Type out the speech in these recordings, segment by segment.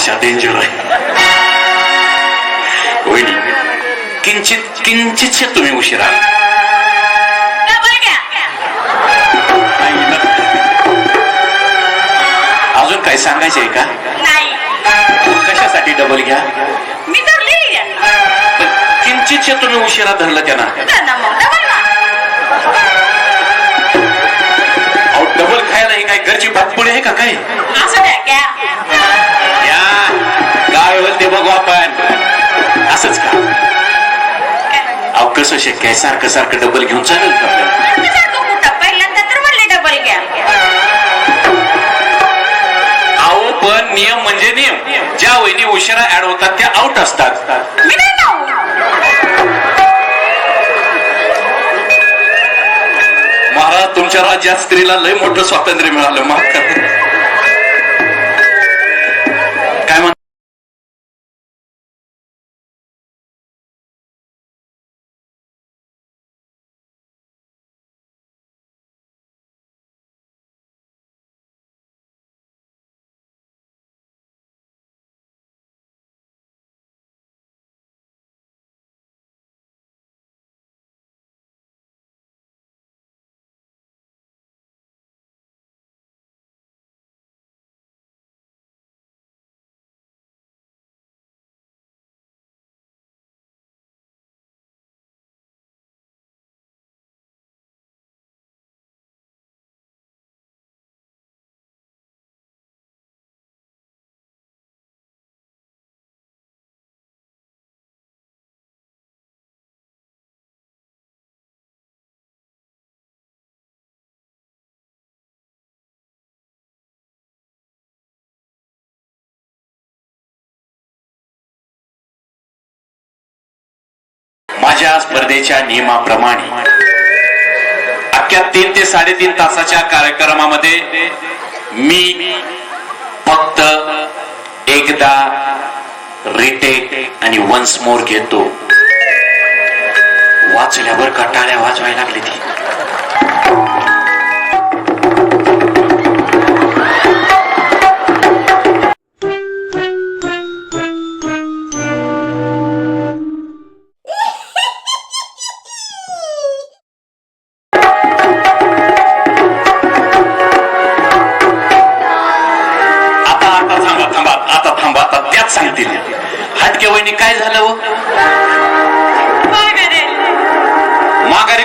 भाषा डेंजर आहे. वहिनी किंचित किंचितशे तुम्ही उशिरा. अजून काही सांगायचं आहे का कशासाठी डबल घ्या? किंचितशे तुम्ही उशिरा धरलं त्यांना. डबल ना अहो डबल खायला ही काय घरची भातपुडी आहे का काय? असं काय होईल ते बघू आपण. असंच का? अहो कसं शक्य आहे? सारखं सारखं डबल घेऊन चालेल का आपल्याला? आता सारखं कुठं? पहिल्यांदा तर म्हणले डबल घ्या. अहो पण नियम म्हणजे नियम. ज्या वहिनी उशिरा ऍड होतात त्या आउट असतात. मी नाही जाऊ. महाराज तुमच्या राज्यात स्त्रीला लय मोठं स्वातंत्र्य मिळालं. माफ माझ्या स्पर्धेच्या नियमाप्रमाणे अख्ख्या तीन ते साडेतीन तासाच्या कार्यक्रमामध्ये मी फक्त एकदा रिटेक आणि वन्स मोर घेतो. वाचल्यावर कटाळ्या वाजवायला लागली ती.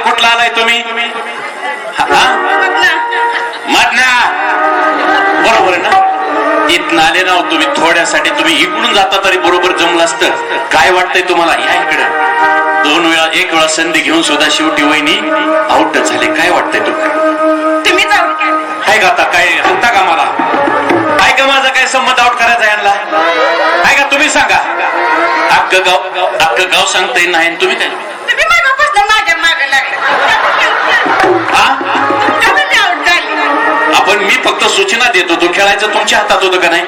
कुठला आलाय तुम्ही? हा? मधना बरोबर आहे ना? इथनं आले ना तुम्ही थोड्यासाठी. तुम्ही इकडून जाता तरी बरोबर जमलं असतं. काय वाटतंय तुम्हाला? या इकडे. दोन वेळा एक वेळा संधी घेऊन सुद्धा शेवटी वहिनी आउट झाले. काय वाटतंय तुम्हाला? तुम्ही घ्या आहे का आता? काय हत्ता का मला? आहे का माझा काय संबंध आउट करायचा यांना? आहे का? तुम्ही सांगा. अख्खं गाव अख्खं गाव सांगता येईल नाही तुम्ही काय तुम्ही मागापासून माझ्या मागे लागले हा कधी ते out झाली आपण मी फक्त सूचना देत होतो खेळायचं तुमच्या हातात होतं का नाही?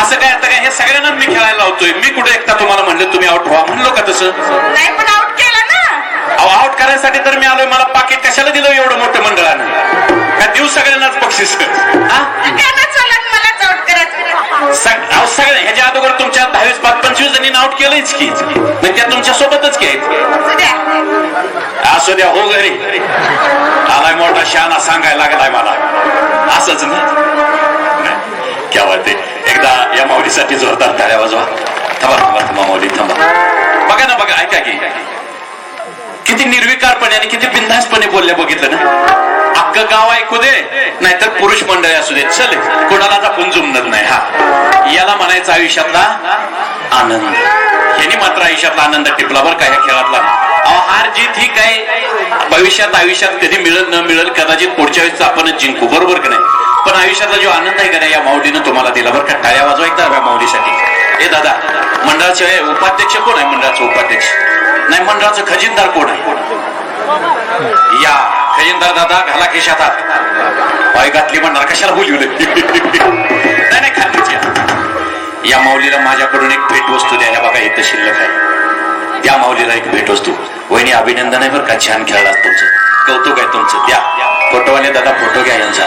असं काय आता काय? हे सगळ्यांना मी खेळायला लावतोय. मी कुठे एकटा तुम्हाला म्हणलं तुम्ही आउट व्हा. म्हणलो का तसं? नाही पण आउट केला ना. अहो आउट करायसाठी तर मी केलंच की मग त्या तुमच्या सोबतच की असू द्या हो घरी आलाय मोठा शहाणा सांगायला लागलाय मला असंच ना क्या वाटते एकदा या माऊलीसाठी जोरदार टाळ्या वाजवा थांबा थांबा थांबा माऊली थांबा बघा ना बघा ऐका की किती निर्विकारपणे आणि किती बिंदासपणे बोलले बघितलं ना अख्खं गाव ऐकू दे नाहीतर पुरुष मंडळी असू दे. चल कोणाला आपण जुमणार नाही हा. याला म्हणायचा आयुष्यातला आनंद. यांनी मात्र आयुष्यातला आनंद टिपला बरं का ह्या खेळातला. अहो हार जीत ही काय? भविष्यात आयुष्यात कधी मिळेल न मिळेल कदाचित पुढच्या वेळेस आपणच जिंकू. बरोबर का नाही? पण आयुष्यातला जो आनंद आहे का नाही या माऊलीनं तुम्हाला दिला बरं का? टाळ्या वाजवा एकदा या माऊलीसाठी. ए दादा मंडळाचे उपाध्यक्ष कोण आहे? मंडळाचं उपाध्यक्ष. नाही मंडळाचं खजिनदार कोण आहे? या. खजिनदार दादा घाला खिशात हात पाय घातली म्हणणार कशाला बोलवले नाही नाही या माऊलीला माझ्याकडून एक भेट वस्तू द्या बघा इथं शिल्लक आहे. त्या माऊलीला एक भेट वस्तू वहिनी अभिनंदन आहे बरं का? छान खेळला तुमचं. कौतुक आहे तुमचं. द्या. फोटोवाले दादा फोटो घ्या यांचा.